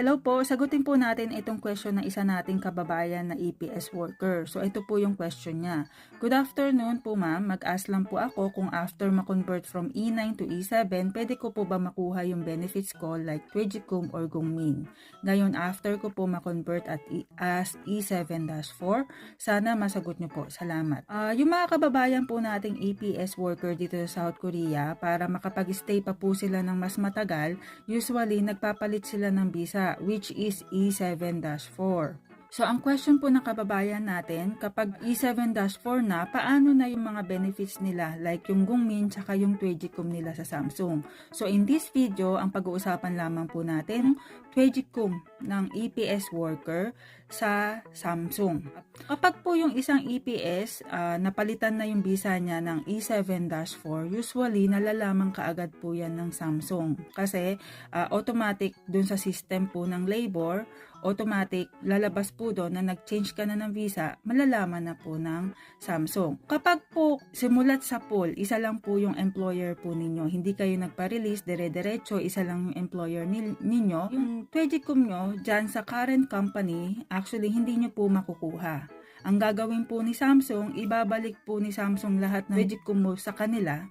Hello po, sagutin po natin itong question ng isa nating kababayan na EPS worker. So ito po yung question niya. Good afternoon po ma'am, mag-ask lang po ako kung after ma-convert from E9 to E7, pwede ko po ba makuha yung benefits ko like Twigicum or Gungmin. Ngayon after ko po ma-convert at E- as E7-4, sana masagot niyo po. Salamat. Ah, yung mga kababayan po nating EPS worker dito sa South Korea, para makapag-stay pa po sila ng mas matagal, usually nagpapalit sila ng visa which is E7-4. So, ang question po ng kababayan natin, kapag E7-4 na, paano na yung mga benefits nila like yung Gungmin tsaka yung Twigicum nila sa Samsung? So, in this video, ang pag-uusapan lamang po natin, Twigicum ng EPS worker sa Samsung. Kapag po yung isang EPS, ah, napalitan na yung visa niya ng E7-4, usually nalalaman kaagad po yan ng Samsung. Kasi ah, automatic dun sa system po ng labor, automatic lalabas po doon na nag-change ka na ng visa, malalaman na po ng Samsung. Kapag po simulat sa pool, isa lang po yung employer po ninyo, hindi kayo nagpa-release, dire-diretso, isa lang yung employer nil- ninyo, yung Twedicum nyo dyan sa current company, actually hindi nyo po makukuha. Ang gagawin po ni Samsung, ibabalik po ni Samsung lahat ng Twedicum mo sa kanila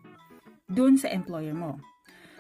doon sa employer mo.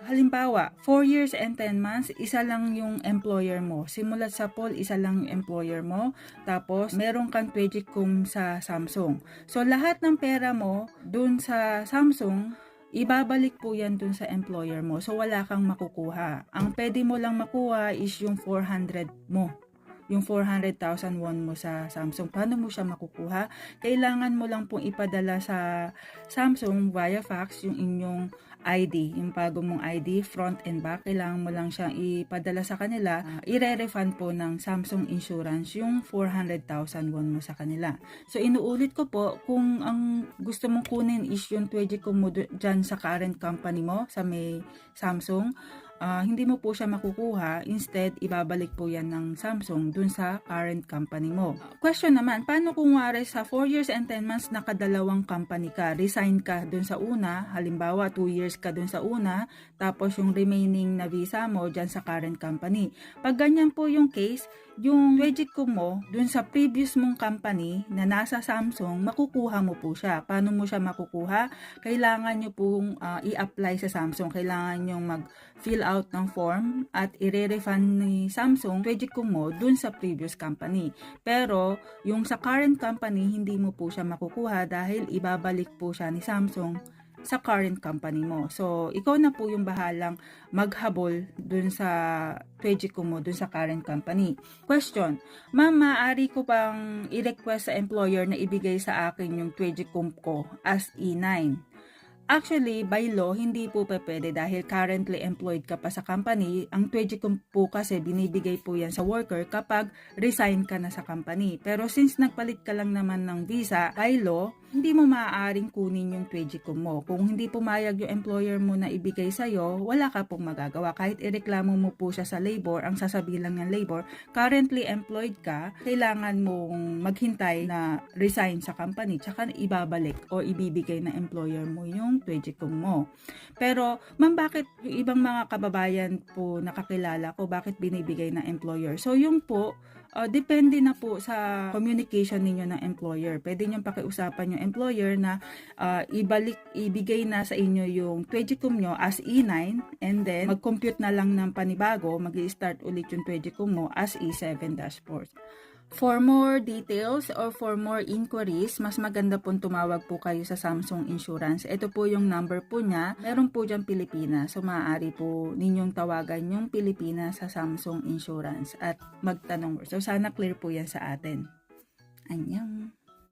Halimbawa, 4 years and 10 months, isa lang yung employer mo. Simulat sa poll, isa lang yung employer mo. Tapos, meron kang Twedicum sa Samsung. So, lahat ng pera mo dun sa Samsung, ibabalik po yan dun sa employer mo. So, wala kang makukuha. Ang pwede mo lang makuha is yung 400 mo yung 400,000 won mo sa Samsung. Paano mo siya makukuha? Kailangan mo lang pong ipadala sa Samsung via fax yung inyong ID, yung bago mong ID, front and back. Kailangan mo lang siyang ipadala sa kanila. Uh, ire-refund po ng Samsung Insurance yung 400,000 won mo sa kanila. So, inuulit ko po, kung ang gusto mong kunin is yung Twedicum mo dyan sa current company mo, sa may Samsung, uh, hindi mo po siya makukuha. Instead, ibabalik po yan ng Samsung dun sa current company mo. Question naman, paano kung wari sa 4 years and 10 months nakadalawang company ka, resign ka dun sa una, halimbawa 2 years ka dun sa una, tapos yung remaining na visa mo dyan sa current company. Pag ganyan po yung case, yung Twedicum mo dun sa previous mong company na nasa Samsung, makukuha mo po siya. Paano mo siya makukuha? Kailangan nyo pong uh, i-apply sa Samsung. Kailangan nyo mag-fill out ng form at i-refund ni Samsung Twedicum mo dun sa previous company. Pero yung sa current company, hindi mo po siya makukuha dahil ibabalik po siya ni Samsung sa current company mo. So, ikaw na po yung bahalang maghabol dun sa Twedicum mo, dun sa current company. Question, Ma'am, maaari ko bang i-request sa employer na ibigay sa akin yung Twedicum ko as E9? Actually, by law, hindi po pwede dahil currently employed ka pa sa company. Ang Twedicum po kasi binibigay po yan sa worker kapag resign ka na sa company. Pero since nagpalit ka lang naman ng visa, by law, hindi mo maaaring kunin yung Twedicum mo. Kung hindi pumayag yung employer mo na ibigay sa'yo, wala ka pong magagawa. Kahit ireklamo mo po siya sa labor, ang sasabihin lang ng labor, currently employed ka, kailangan mong maghintay na resign sa company, tsaka ibabalik o ibibigay ng employer mo yung Twedicum mo. Pero, ma'am, bakit yung ibang mga kababayan po nakakilala ko, bakit binibigay ng employer? So, yung po, uh, depende na po sa communication ninyo ng employer. Pwede nyo pakiusapan yung employer na uh, ibalik, ibigay na sa inyo yung Twedicum nyo as E9 and then mag-compute na lang ng panibago, mag start ulit yung Twedicum mo as E7-4. For more details or for more inquiries, mas maganda pong tumawag po kayo sa Samsung Insurance. Ito po yung number po niya. Meron po dyan Pilipinas. So, maaari po ninyong tawagan yung Pilipinas sa Samsung Insurance at magtanong. So, sana clear po yan sa atin. Anyang.